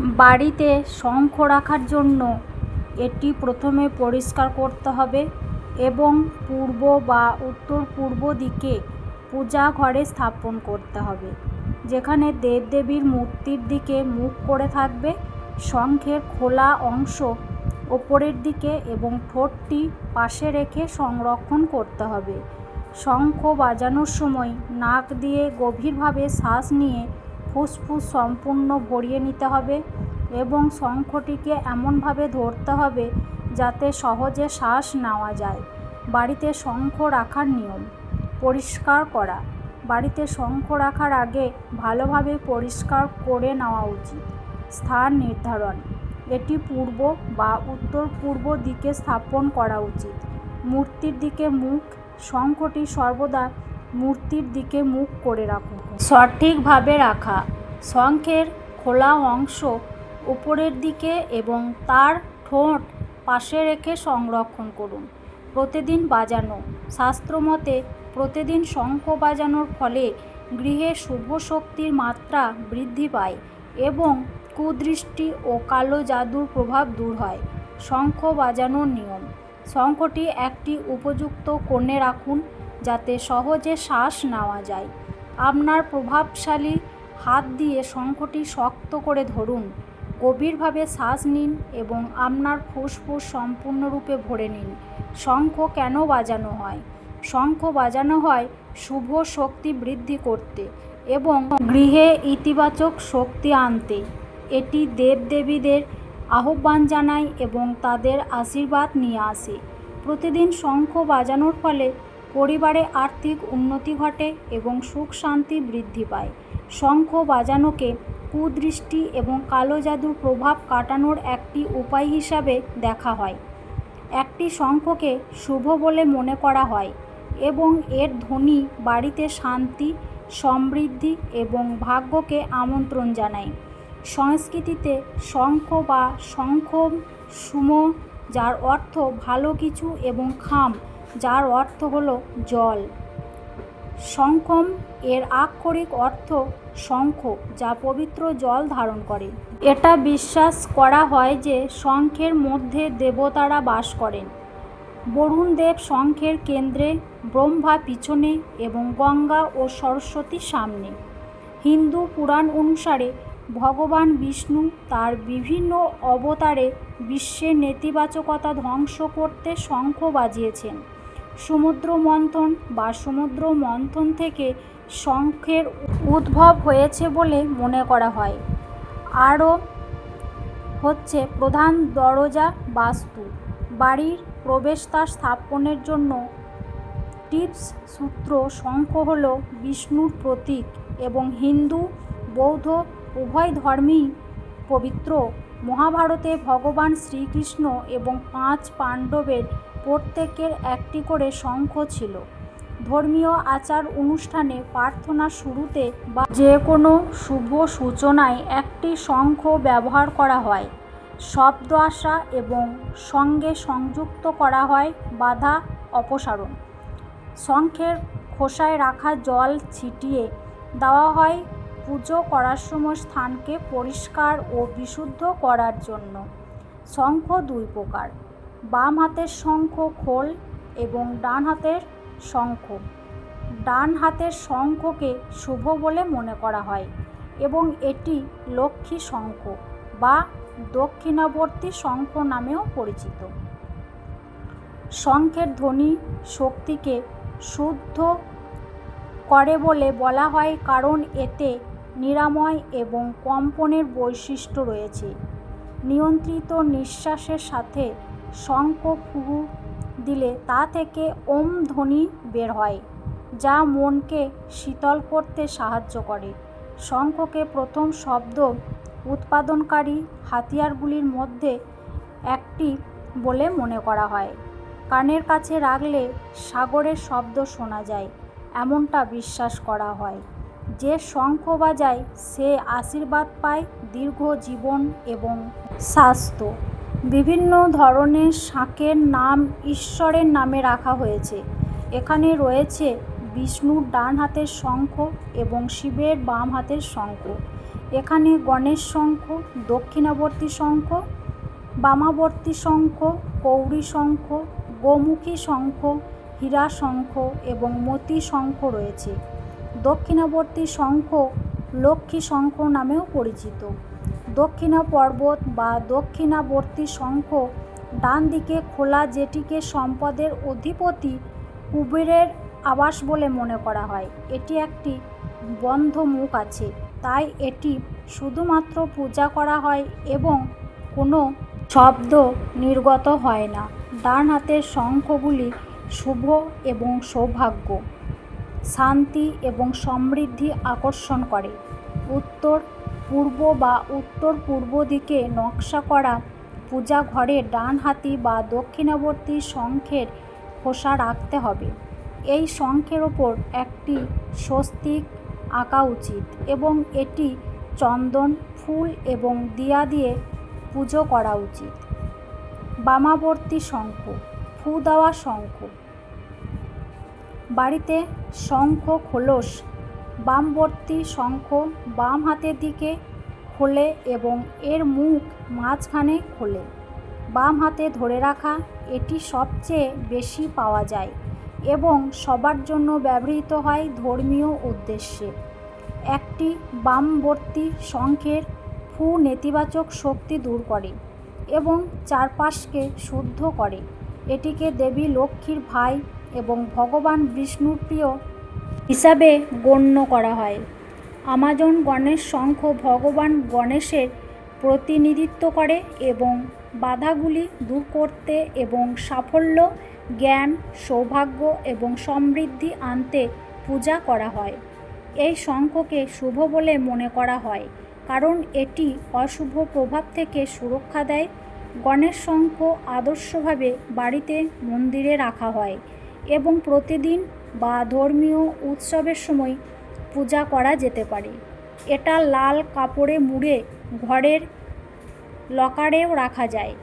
বাড়িতে শঙ্খ রাখার জন্য এটি প্রথমে পরিষ্কার করতে হবে এবং পূর্ব বা উত্তর পূর্ব দিকে পূজা ঘরে স্থাপন করতে হবে, যেখানে দেবদেবীর মূর্তির দিকে মুখ করে থাকবে, শঙ্খের খোলা অংশ ওপরের দিকে এবং ঠোঁটটি পাশে রেখে সংরক্ষণ করতে হবে। শঙ্খ বাজানোর সময় নাক দিয়ে গভীরভাবে শ্বাস নিয়ে ফুসফুস সম্পূর্ণ ভরিয়ে নিতে হবে এবং শঙ্খটিকে এমনভাবে ধরতে হবে যাতে সহজে শ্বাস নেওয়া যায়। বাড়িতে শঙ্খ রাখার নিয়ম, পরিষ্কার করা। বাড়িতে শঙ্খ রাখার আগে ভালোভাবে পরিষ্কার করে নেওয়া উচিত। স্থান নির্ধারণ, এটি পূর্ব বা উত্তর পূর্ব দিকে স্থাপন করা উচিত। মূর্তির দিকে মুখ, শঙ্খটি সর্বদা মূর্তির দিকে মুখ করে রাখুন। সঠিকভাবে রাখা। শঙ্খের খোলা অংশ উপরের দিকে এবং তার ঠোঁট পাশে রেখে সংরক্ষণ করুন। প্রতিদিন বাজানো। শাস্ত্রমতে প্রতিদিন শঙ্খ বাজানোর ফলে গৃহে শুভ শক্তির মাত্রা বৃদ্ধি পায় এবং কুদৃষ্টি ও কালো জাদুর প্রভাব দূর হয়। শঙ্খ বাজানোর নিয়ম। শঙ্খটি একটি উপযুক্ত কোণে রাখুন যাতে সহজে শ্বাস নেওয়া যায়। আপনার প্রভাবশালী হাত দিয়ে শঙ্খটি শক্ত করে ধরুন। গভীরভাবে শ্বাস নিন এবং আপনার ফুসফুস সম্পূর্ণরূপে ভরে নিন। শঙ্খ কেন বাজানো হয়? শঙ্খ বাজানো হয় শুভ শক্তি বৃদ্ধি করতে এবং গৃহে ইতিবাচক শক্তি আনতে। এটি দেবদেবীদের আহ্বান জানায় এবং তাদের আশীর্বাদ নিয়ে আসে। প্রতিদিন শঙ্খ বাজানোর ফলে পরিবারে আর্থিক উন্নতি ঘটে এবং সুখ শান্তি বৃদ্ধি পায়। শঙ্খ বাজানোকে কুদৃষ্টি এবং কালো জাদুর প্রভাব কাটানোর একটি উপায় হিসাবে দেখা হয়। একটি শঙ্খকে শুভ বলে মনে করা হয় এবং এর ধ্বনি বাড়িতে শান্তি, সমৃদ্ধি এবং ভাগ্যকে আমন্ত্রণ জানায়। সংস্কৃতিতে শঙ্খ বা শঙ্খম সুম, যার অর্থ ভালো কিছু এবং খাম যার অর্থ হল জল। শঙ্খম এর আক্ষরিক অর্থ শঙ্খ, যা পবিত্র জল ধারণ করে। এটা বিশ্বাস করা হয় যে শঙ্খের মধ্যে দেবতারা বাস করেন। বরুণ দেব শঙ্খের কেন্দ্রে, ব্রহ্মা পিছনে এবং গঙ্গা ও সরস্বতী সামনে। হিন্দু পুরাণ অনুসারে ভগবান বিষ্ণু তার বিভিন্ন অবতারে বিশ্বের নেতিবাচকতা ধ্বংস করতে শঙ্খ বাজিয়েছেন। সমুদ্র মন্থন বা সমুদ্র মন্থন থেকে শঙ্খের উদ্ভব হয়েছে বলে মনে করা হয়। আরও হচ্ছে, প্রধান দরজা বাস্তু। বাড়ির প্রবেশদ্বার স্থাপনের জন্য টিপস সূত্র শঙ্খ হল বিষ্ণুর প্রতীক এবং হিন্দু, বৌদ্ধ, উভয় ধর্মেই পবিত্র। মহাভারতে ভগবান শ্রীকৃষ্ণ এবং পাঁচ পাণ্ডবের প্রত্যেকের একটি করে শঙ্খ ছিল। ধর্মীয় আচার অনুষ্ঠানে প্রার্থনা শুরুতে বা যে কোনো শুভ সূচনায় একটি শঙ্খ ব্যবহার করা হয়। শব্দ আসা এবং সঙ্গে সংযুক্ত করা হয় বাধা অপসারণ। শঙ্খের খোসায় রাখা জল ছিটিয়ে দেওয়া হয় পুজো করার সময় স্থানকে পরিষ্কার ও বিশুদ্ধ করার জন্য। শঙ্খ দুই প্রকার। বাম হাতের শঙ্খ খোল এবং ডান হাতের শঙ্খ। ডান হাতের শঙ্খকে শুভ বলে মনে করা হয় এবং এটি লক্ষ্মী শঙ্খ বা দক্ষিণাবর্তী শঙ্খ নামেও পরিচিত। শঙ্খের ধ্বনি শক্তিকে শুদ্ধ করে বলে বলা হয় কারণ এতে নিরাময় এবং কম্পনের বৈশিষ্ট্য রয়েছে। নিয়ন্ত্রিত নিঃশ্বাসের সাথে শঙ্খ ফুরু দিলে তা থেকে ওম ধ্বনি বের হয়, যা মনকে শীতল করতে সাহায্য করে। শঙ্খকে প্রথম শব্দ উৎপাদনকারী হাতিয়ারগুলির মধ্যে একটি বলে মনে করা হয়। কানের কাছে রাখলে সাগরের শব্দ শোনা যায়, এমনটা বিশ্বাস করা হয়। যে শঙ্খ বাজায় সে আশীর্বাদ পায় দীর্ঘ জীবন এবং স্বাস্থ্য। বিভিন্ন ধরনের শাঁখের নাম ঈশ্বরের নামে রাখা হয়েছে। এখানে রয়েছে বিষ্ণুর ডান হাতের শঙ্খ এবং শিবের বাম হাতের শঙ্খ। এখানে গণেশ শঙ্খ, দক্ষিণাবর্তী শঙ্খ, বামাবর্তী শঙ্খ কৌরী শঙ্খ, গোমুখী শঙ্খ, হীরা শঙ্খ এবং মতি শঙ্খ রয়েছে। দক্ষিণাবর্তী শঙ্খ লক্ষ্মী শঙ্খ নামেও পরিচিত। দক্ষিণা পর্বত বা দক্ষিণাবর্তী শঙ্খ ডান দিকে খোলা যেটিকে সম্পদের অধিপতি কুবেরের আবাস বলে মনে করা হয়। এটি একটি বন্ধ মুখ আছে, তাই এটি শুধুমাত্র পূজা করা হয় এবং কোনো শব্দ নির্গত হয় না। ডান হাতের শঙ্খগুলি শুভ এবং সৌভাগ্য, শান্তি এবং সমৃদ্ধি আকর্ষণ করে। উত্তর পূর্ব বা উত্তর পূর্ব দিকে নকশা করা পূজা ঘরে ডান হাতি বা দক্ষিণাবর্তী শঙ্খের খোসা রাখতে হবে। এই শঙ্খের ওপর একটি স্বস্তিক আঁকা উচিত এবং এটি চন্দন, ফুল এবং দিয়া দিয়ে পুজো করা উচিত। বামাবর্তী শঙ্খ, ফু দেওয়া শঙ্খ। বাড়িতে শঙ্খ খোলস বামবর্তী শঙ্খ বাম হাতের দিকে খোলে এবং এর মুখ মাঝখানে খোলে। বাম হাতে ধরে রাখা, এটি সবচেয়ে বেশি পাওয়া যায় এবং সবার জন্য ব্যবহৃত হয় ধর্মীয় উদ্দেশ্যে। একটি বামবর্তী শঙ্খের ফু নেতিবাচক শক্তি দূর করে এবং চারপাশকে শুদ্ধ করে। এটিকে দেবী লক্ষ্মীর ভাই এবং ভগবান বিষ্ণুর প্রিয় হিসাবে গণ্য করা হয়। আমাজন গণেশ শঙ্খ ভগবান গণেশের প্রতিনিধিত্ব করে এবং বাধাগুলি দূর করতে এবং সাফল্য, জ্ঞান, সৌভাগ্য এবং সমৃদ্ধি আনতে পূজা করা হয়। এই শঙ্খকে শুভ বলে মনে করা হয়, কারণ এটি অশুভ প্রভাব থেকে সুরক্ষা দেয়। গণেশ শঙ্খ আদর্শভাবে বাড়িতে মন্দিরে রাখা হয় এবং প্রতিদিন বা ধর্মীয় উৎসবের সময় পূজা করা যেতে পারে। এটা লাল কাপড়ে মুড়ে ঘরের লকারেও রাখা যায়।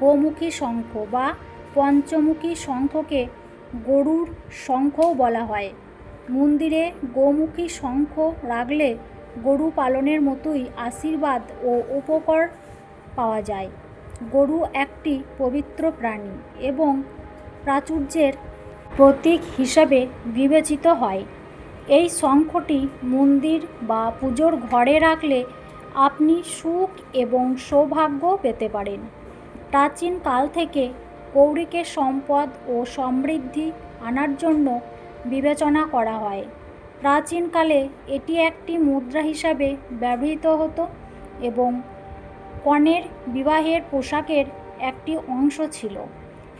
গোমুখী শঙ্খ বা পঞ্চমুখী শঙ্খকে গরুর শঙ্খও বলা হয়। মন্দিরে গোমুখী শঙ্খ রাখলে গরু পালনের মতোই আশীর্বাদ ও উপকার পাওয়া যায়। গরু একটি পবিত্র প্রাণী এবং প্রাচুর্যের প্রতীক হিসাবে বিবেচিত হয়। এই শঙ্খটি মন্দির বা পুজোর ঘরে রাখলে আপনি সুখ এবং সৌভাগ্য পেতে পারেন। প্রাচীন কাল থেকে কৌরিকে সম্পদ ও সমৃদ্ধি আনার জন্য বিবেচনা করা হয়। প্রাচীনকালে এটি একটি মুদ্রা হিসাবে ব্যবহৃত হতো এবং কনের বিবাহের পোশাকের একটি অংশ ছিল।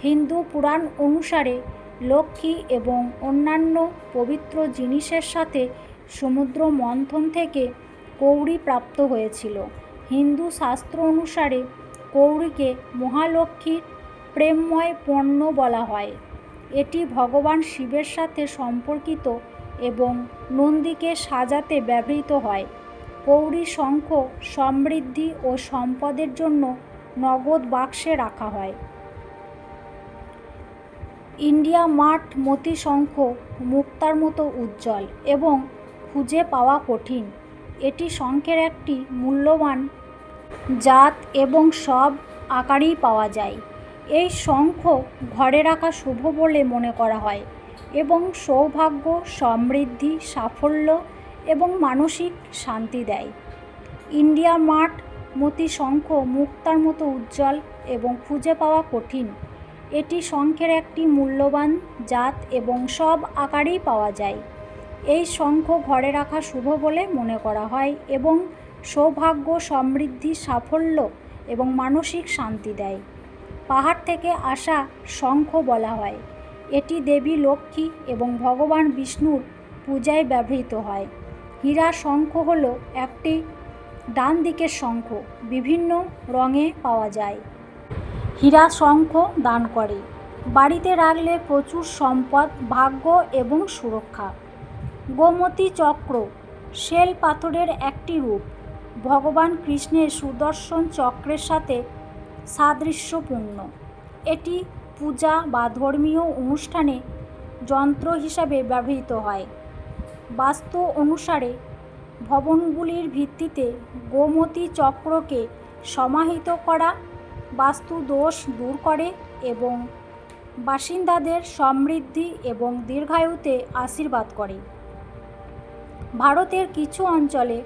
হিন্দু পুরাণ অনুসারে লক্ষ্মী এবং অন্যান্য পবিত্র জিনিসের সাথে সমুদ্র মন্থন থেকে কৌড়ি প্রাপ্ত হয়েছিল। হিন্দু শাস্ত্র অনুসারে কৌড়িকে মহালক্ষ্মীর প্রেমময় পণ্য বলা হয়। এটি ভগবান শিবের সাথে সম্পর্কিত এবং নন্দীকে সাজাতে ব্যবহৃত হয়। কৌড়ি শঙ্খ সমৃদ্ধি ও সম্পদের জন্য নগদ বাক্সে রাখা হয়। ইন্ডিয়া মাঠ মতি শঙ্খ মুক্তার মতো উজ্জ্বল এবং খুঁজে পাওয়া কঠিন। এটি শঙ্খের একটি মূল্যবান জাত এবং সব আকারেই পাওয়া যায়। এই শঙ্খ ঘরে রাখা শুভ বলে মনে করা হয় এবং সৌভাগ্য, সমৃদ্ধি, সাফল্য এবং মানসিক শান্তি দেয়। ইন্ডিয়া মাঠ মতি শঙ্খ মুক্তার মতো উজ্জ্বল এবং খুঁজে পাওয়া কঠিন। এটি শঙ্খের একটি মূল্যবান জাত এবং সব আকারেই পাওয়া যায়। এই শঙ্খ ঘরে রাখা শুভ বলে মনে করা হয় এবং সৌভাগ্য, সমৃদ্ধি, সাফল্য এবং মানসিক শান্তি দেয়। পাহাড় থেকে আসা শঙ্খ বলা হয়। এটি দেবী লক্ষ্মী এবং ভগবান বিষ্ণুর পূজায় ব্যবহৃত হয়। হীরা শঙ্খ হল একটি ডান দিকের শঙ্খ, বিভিন্ন রঙে পাওয়া যায়। হীরা শঙ্খ দান করে। বাড়িতে রাখলে প্রচুর সম্পদ, ভাগ্য এবং সুরক্ষা। গোমতী চক্র, শেল পাথরের একটি রূপ। ভগবান কৃষ্ণের সুদর্শন চক্রের সাথে সাদৃশ্যপূর্ণ। এটি পূজা বা ধর্মীয় অনুষ্ঠানে যন্ত্র হিসাবে ব্যবহৃত হয়। বাস্তু অনুসারে, ভবনগুলির ভিত্তিতে গোমতী চক্রকে সমাহিত করা বাস্তু দোষ দূর করে এবং বাসিন্দাদের সমৃদ্ধি এবং দীর্ঘায়ুতে আশীর্বাদ করে। ভারতের কিছু অঞ্চলে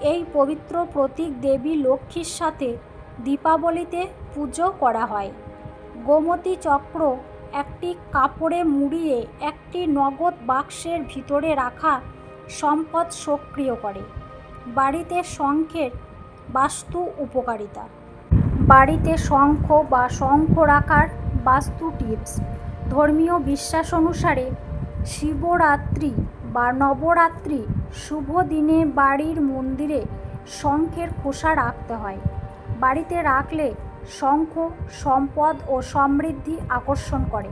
এই পবিত্র প্রতীক দেবী লক্ষ্মীর সাথে দীপাবলিতে পুজো করা হয়। গোমতী চক্র একটি কাপড়ে মুড়িয়ে একটি নগদ বাক্সের ভিতরে রাখা সম্পদ সক্রিয় করে। বাড়িতে শঙ্খের বাস্তু উপকারিতা। বাড়িতে শঙ্খ বা শঙ্খ রাখার বাস্তু টিপস। ধর্মীয় বিশ্বাস অনুসারে শিবরাত্রি বা নবরাত্রি শুভ দিনে বাড়ির মন্দিরে শঙ্খের খোসা রাখতে হয়। বাড়িতে রাখলে শঙ্খ সম্পদ ও সমৃদ্ধি আকর্ষণ করে।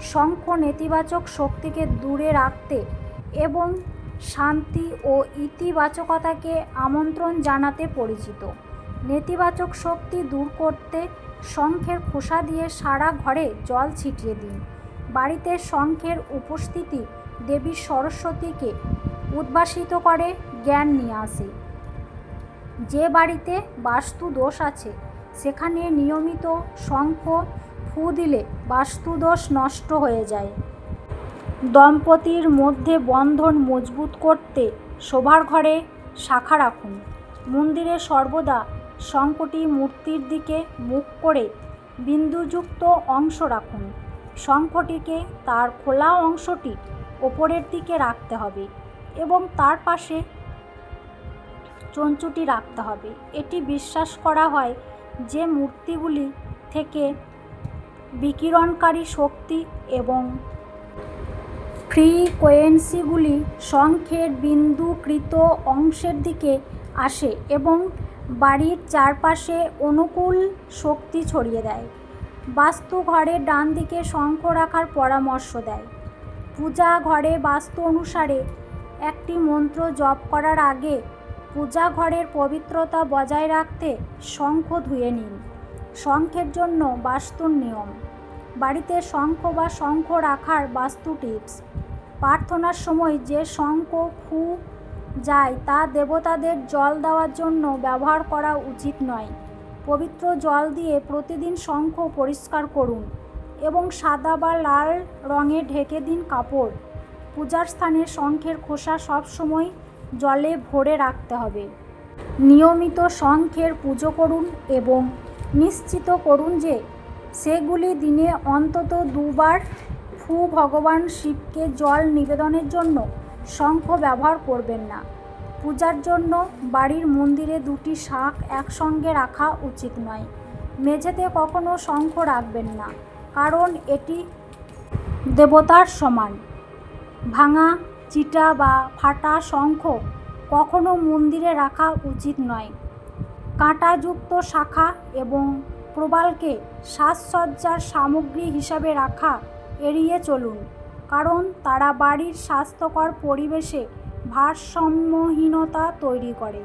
শঙ্খ নেতিবাচক শক্তিকে দূরে রাখতে এবং শান্তি ও ইতিবাচকতাকে আমন্ত্রণ জানাতে পরিচিত। নেতিবাচক শক্তি দূর করতে শঙ্খের খোসা দিয়ে সারা ঘরে জল ছিটিয়ে দিন। বাড়িতে শঙ্খের উপস্থিতি দেবী সরস্বতীকে উদ্ভাসিত করে জ্ঞান নিয়ে আসে। যে বাড়িতে বাস্তু দোষ আছে, সেখানে নিয়মিত শঙ্খ ফু দিলে বাস্তু দোষ নষ্ট হয়ে যায়। দম্পতির মধ্যে বন্ধন মজবুত করতে শোভার ঘরে শাখা রাখুন। মন্দিরে সর্বদা শঙ্খটি মূর্তির দিকে মুখ করে বিন্দুযুক্ত অংশ রাখুন। শঙ্খটিকে তার খোলা অংশটি ওপরের দিকে রাখতে হবে এবং তার পাশে চঞ্চুটি রাখতে হবে। এটি বিশ্বাস করা হয় যে মূর্তিগুলি থেকে বিকিরণকারী শক্তি এবং ফ্রিকোয়েন্সিগুলি শঙ্খের বিন্দুকৃত অংশের দিকে আসে এবং বাড়ির চারপাশে অনুকূল শক্তি ছড়িয়ে দেয়। বাস্তু ঘরের ডান দিকে শঙ্খ রাখার পরামর্শ দেয়। পূজা ঘরে বাস্তু অনুসারে একটি মন্ত্র জপ করার আগে পূজা ঘরের পবিত্রতা বজায় রাখতে শঙ্খ ধুয়ে নিন। শঙ্খের জন্য বাস্তুর নিয়ম। বাড়িতে শঙ্খ বা শঙ্খ রাখার বাস্তু টিপস। প্রার্থনার সময় যে শঙ্খ, ফু যায় তা দেবতাদের জল দেওয়ার জন্য ব্যবহার করা উচিত নয়। পবিত্র জল দিয়ে প্রতিদিন শঙ্খ পরিষ্কার করুন এবং সাদা বা লাল রঙে ঢেকে দিন কাপড়। পূজার স্থানে শঙ্খের খোসা সবসময় জলে ভরে রাখতে হবে। নিয়মিত শঙ্খের পুজো করুন এবং নিশ্চিত করুন যে সেগুলি দিনে অন্তত দুবার ফু ভগবান শিবকে জল নিবেদনের জন্য শঙ্খ ব্যবহার করবেন না। পূজার জন্য বাড়ির মন্দিরে দুটি শাঁখ একসঙ্গে রাখা উচিত নয়। মেঝেতে কখনো শঙ্খ রাখবেন না, কারণ এটি দেবতার সমান। ভাঙা, চিটা বা ফাটা শঙ্খ কখনো মন্দিরে রাখা উচিত নয়। কাঁটাযুক্ত শাখা এবং প্রবালকে সাজসজ্জার সামগ্রী হিসাবে রাখা এড়িয়ে চলুন। কারণ তারা বাড়ির স্বাস্থ্যকর পরিবেশে ভারসাম্যহীনতা তৈরি করে।